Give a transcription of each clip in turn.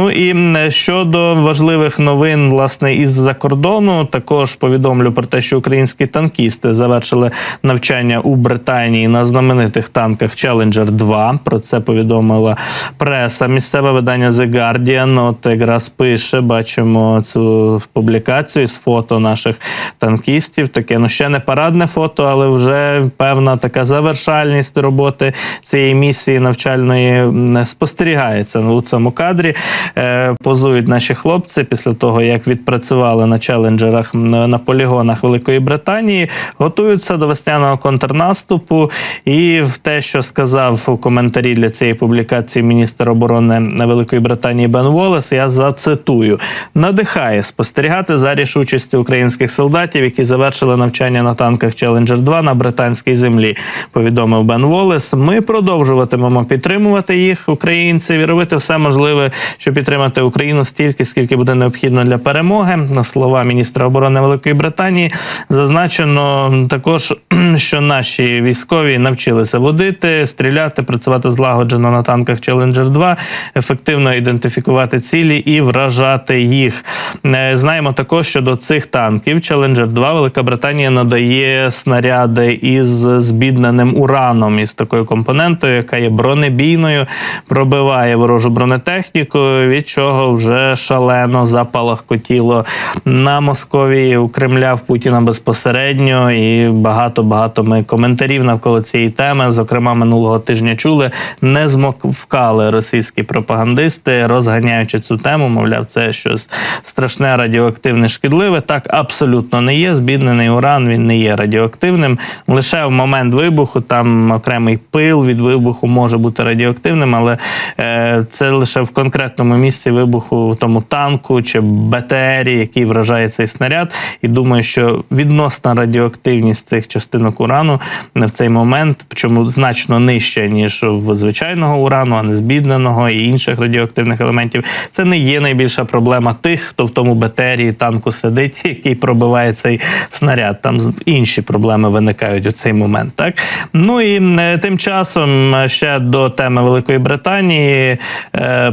Ну і щодо важливих новин, власне, із-за кордону, також повідомлю про те, що українські танкісти завершили навчання у Британії на знаменитих танках Challenger 2. Про це повідомила преса. Місцеве видання The Guardian. От якраз пише, бачимо цю публікацію з фото наших танкістів. Таке ну ще не парадне фото, але вже певна така завершальність роботи цієї місії навчальної спостерігається у цьому кадрі. Е, Позують наші хлопці після того, як відпрацювали на челенджерах на полігонах Великої Британії, готуються до весняного контрнаступу. І в те, що сказав у коментарі для цієї публікації міністр оборони Великої Британії Бен Волес, я зацитую: надихає спостерігати за рішучістю українських солдатів, які завершили навчання на танках Challenger 2 на британській землі. Повідомив Бен Волес. Ми продовжуватимемо підтримувати їх, українців, і робити все можливе, щоб підтримати Україну стільки, скільки буде необхідно для перемоги. На слова міністра оборони Великої Британії зазначено також, що наші військові навчилися водити, стріляти, працювати злагоджено на танках Challenger 2, ефективно ідентифікувати цілі і вражати їх. Е, Знаємо також, що до цих танків Challenger 2 Велика Британія надає снаряди із збідненим ураном, із такою компонентою, яка є бронебійною, пробиває ворожу бронетехніку, від чого вже шалено запалахкотіло на Московії у Кремля в Путіна безпосередньо. І багато багато ми коментарів навколо цієї теми. Зокрема, минулого тижня чули, не змовкали російські пропагандисти, розганяючи цю тему. Мовляв, це щось страшне, радіоактивне, шкідливе. Так абсолютно не є. Збіднений уран він не є радіоактивним. Лише в момент вибуху там окремий пил від вибуху може бути радіоактивним, але е, це лише в конкретному місці вибуху тому танку чи БТРі, який вражає цей снаряд. І думаю, що відносна радіоактивність цих частинок урану в цей момент, причому значно нижча, ніж в звичайного урану, а не збідненого і інших радіоактивних елементів. Це не є найбільша проблема тих, хто в тому БТРі танку сидить, який пробиває цей снаряд. Там інші проблеми виникають у цей момент. Так ну і е, тим часом е, ще до теми Великої Британії е,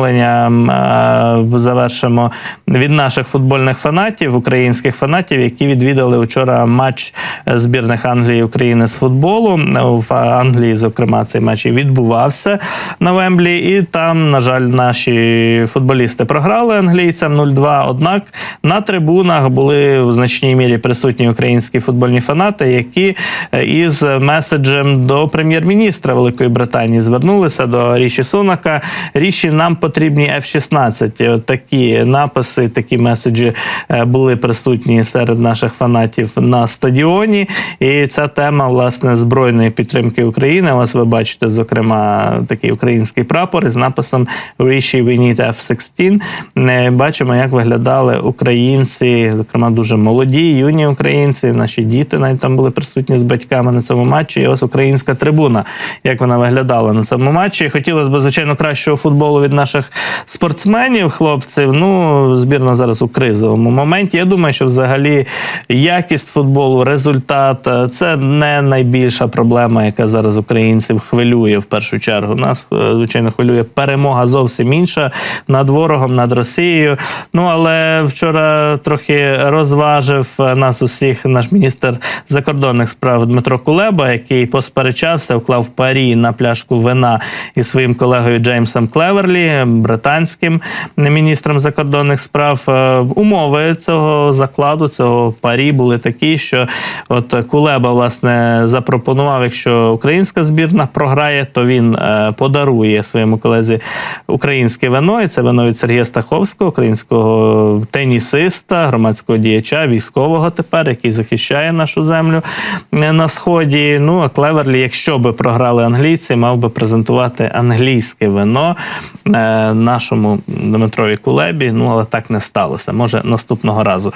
повідомлення е, завершимо від наших футбольних фанатів, українських фанатів, які відвідали вчора матч е, збірних Англії і України з футболу. В Англії, зокрема, цей матч і відбувався на Вемблі, і там, на жаль, наші футболісти програли англійцям 0-2. Однак на трибунах були в значній мірі присутні українські футбольні фанати, які е, із меседжем до прем'єр-міністра Великої Британії звернулися до Ріші Сунака. Ріші, нам потрібні F-16. От такі написи, такі меседжі е, були присутні серед наших фанатів на стадіоні. І ця тема власне збройної підтримки України. Ось ви бачите, зокрема, такий український прапор із написом Ріші we need F-16. Е, Бачимо, як виглядали українці, зокрема дуже молоді, юні українці. Наші діти навіть там були присутні з батьками на цьому матчі. І ось українська трибуна, як вона виглядала на цьому матчі. Хотілося б, звичайно, кращого футболу від наших спортсменів, хлопців. Ну, збірна зараз у кризовому моменті. Я думаю, що взагалі якість футболу, результат е, це не найбільша проблема, яка зараз українців хвилює в першу чергу. Нас, е, звичайно, хвилює перемога зовсім інша над ворогом, над Росією. Ну але вчора трохи розважив е, нас усіх наш міністр закордонних справ Дмитро Кулеба, який посперечався, вклав парі на пляшку вина із своїм колегою Джеймсом Клеверлі, британським міністром закордонних справ. Е, Умови цього закладу, цього парі були такі, що от Кулеба власне запропонував, якщо українська збірна програє, то він е, подарує своєму колезі українське вино. І це вино від Сергія Стаховського, українського тенісиста, громадського діяча, військового тепер, який захищає нашу землю е, на сході. Ну а Клеверлі, якщо би програли англійці, мав би презентувати англійське вино нашому Дмитрові Кулебі. Ну але так не сталося. Може наступного разу.